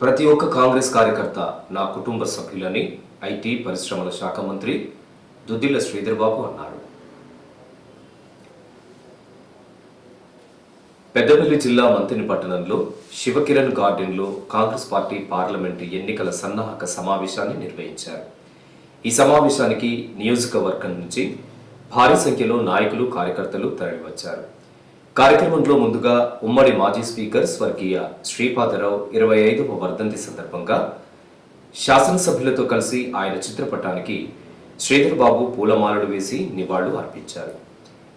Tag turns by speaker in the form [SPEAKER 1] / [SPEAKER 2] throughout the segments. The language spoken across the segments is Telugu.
[SPEAKER 1] ప్రతి ఒక్క కాంగ్రెస్ కార్యకర్త నా కుటుంబ సభ్యులని ఐటీ పరిశ్రమల శాఖ మంత్రి దుద్దిల్ల శ్రీధర్ బాబు అన్నారు. పెద్దపల్లి జిల్లా మంతిని పట్టణంలో శివకిరణ్ గార్డెన్లో కాంగ్రెస్ పార్టీ పార్లమెంటు ఎన్నికల సన్నాహక సమావేశాన్ని నిర్వహించారు. ఈ సమావేశానికి నియోజకవర్గం నుంచి భారీ సంఖ్యలో నాయకులు కార్యకర్తలు తరలివచ్చారు. కార్యక్రమంలో ముందుగా ఉమ్మడి మాజీ స్పీకర్ స్వర్గీయ శ్రీపాదరావు ఇరవై ఐదవ వర్ధంతి సందర్భంగా శాసనసభ్యులతో కలిసి ఆయన చిత్రపటానికి శ్రీధర్ బాబు పూలమాలలు వేసి నివాళులు అర్పించారు.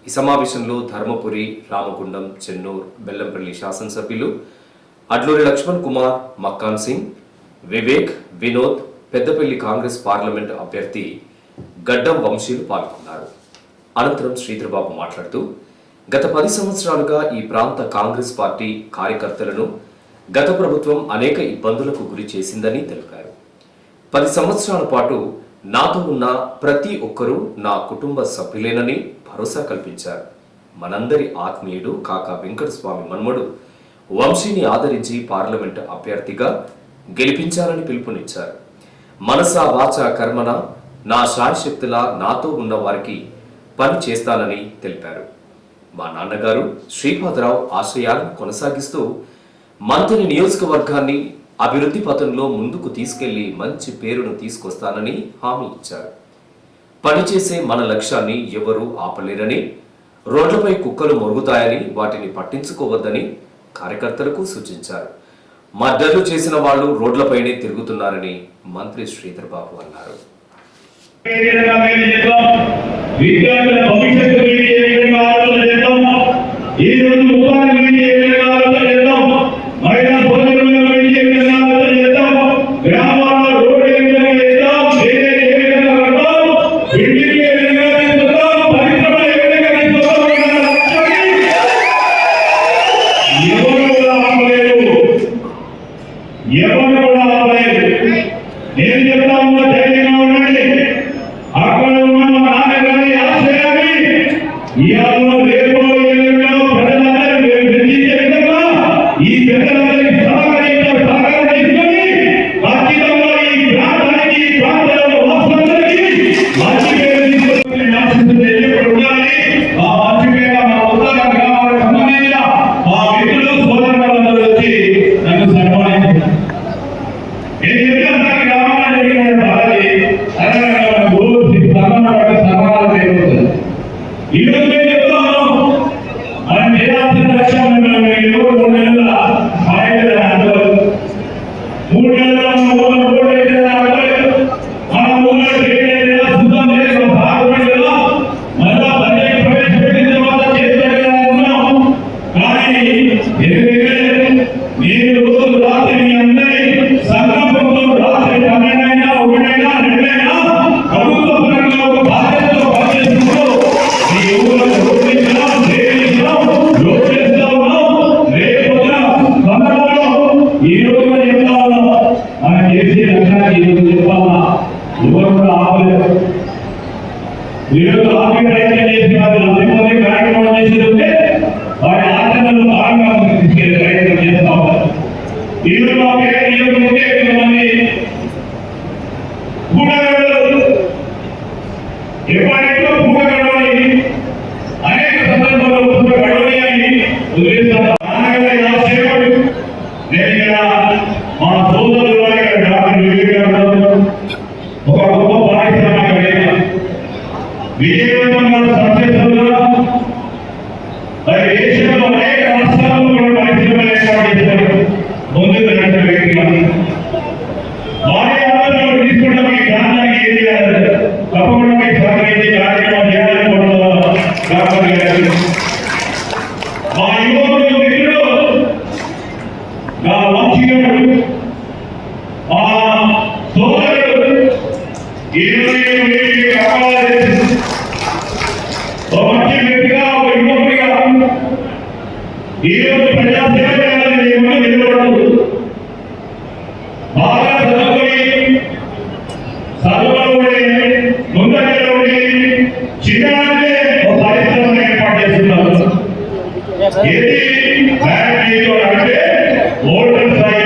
[SPEAKER 1] ఈ సమావేశంలో ధర్మపురి రామగుండం చెన్నూరు బెల్లంపల్లి శాసనసభ్యులు అడ్లూరి లక్ష్మణ్ కుమార్ మక్కాన్ సింగ్ వివేక్ వినోద్ పెద్దపల్లి కాంగ్రెస్ పార్లమెంటు అభ్యర్థి గడ్డం వంశీలు పాల్గొన్నారు. అనంతరం శ్రీధర్ బాబు మాట్లాడుతూ గత పది సంవత్సరాలుగా ఈ ప్రాంత కాంగ్రెస్ పార్టీ కార్యకర్తలను గత ప్రభుత్వం అనేక ఇబ్బందులకు గురి చేసిందని తెలిపారు. పది సంవత్సరాల పాటు నాతో ఉన్న ప్రతి ఒక్కరూ నా కుటుంబ సభ్యులేనని భరోసా కల్పించారు. మనందరి ఆత్మీయుడు కాకా వెంకటస్వామి మన్మడు వంశీని ఆదరించి పార్లమెంటు అభ్యర్థిగా గెలిపించాలని పిలుపునిచ్చారు. మనసా వాచ కర్మన నా శాయశక్తులా నాతో ఉన్న వారికి పని చేస్తానని తెలిపారు. మా నాన్నగారు శ్రీపాదరావు ఆశయాలను కొనసాగిస్తూ మంత్రి నియోజకవర్గాన్ని అభివృద్ధి పథంలో ముందుకు తీసుకెళ్ళి మంచి పేరును తీసుకొస్తానని హామీ ఇచ్చారు. పనిచేసే మన లక్ష్యాన్ని ఎవరూ ఆపలేరని రోడ్లపై కుక్కలు మొరుగుతాయని వాటిని పట్టించుకోవద్దని కార్యకర్తలకు సూచించారు. మద్దతు చేసిన వాళ్ళు రోడ్లపైనే తిరుగుతున్నారని మంత్రి శ్రీధర్ బాబు అన్నారు
[SPEAKER 2] E a చెప్తాను మనం చేయాల్సిన లక్ష్యం మూడు నెలల ఆయన ఎవరు కూడా ఆపలేదు. ఈరోజు ఆర్థిక ప్రయత్నం చేసి వారు లబ్ధిపొందే కార్యక్రమం వారి తీసుకెళ్ళే ప్రయత్నం చేస్తా ఉన్నారు. ఈరోజు కొంతమంది అనేక సందర్భాల్లో భూనగరాలు అని వదిలేస్తారు విజయవంతంగా సక్సెస్ఫుల్ ప్రజా సేవ చేయాలని నేను నిలబడదు బాగా చదువుకొని చదువులో ఉండి ముందరలో ఒక పరిశ్రమ ఏర్పాటు చేస్తున్నారు ఏది బ్యాంక్ అంటే ఓటర్ స్థాయి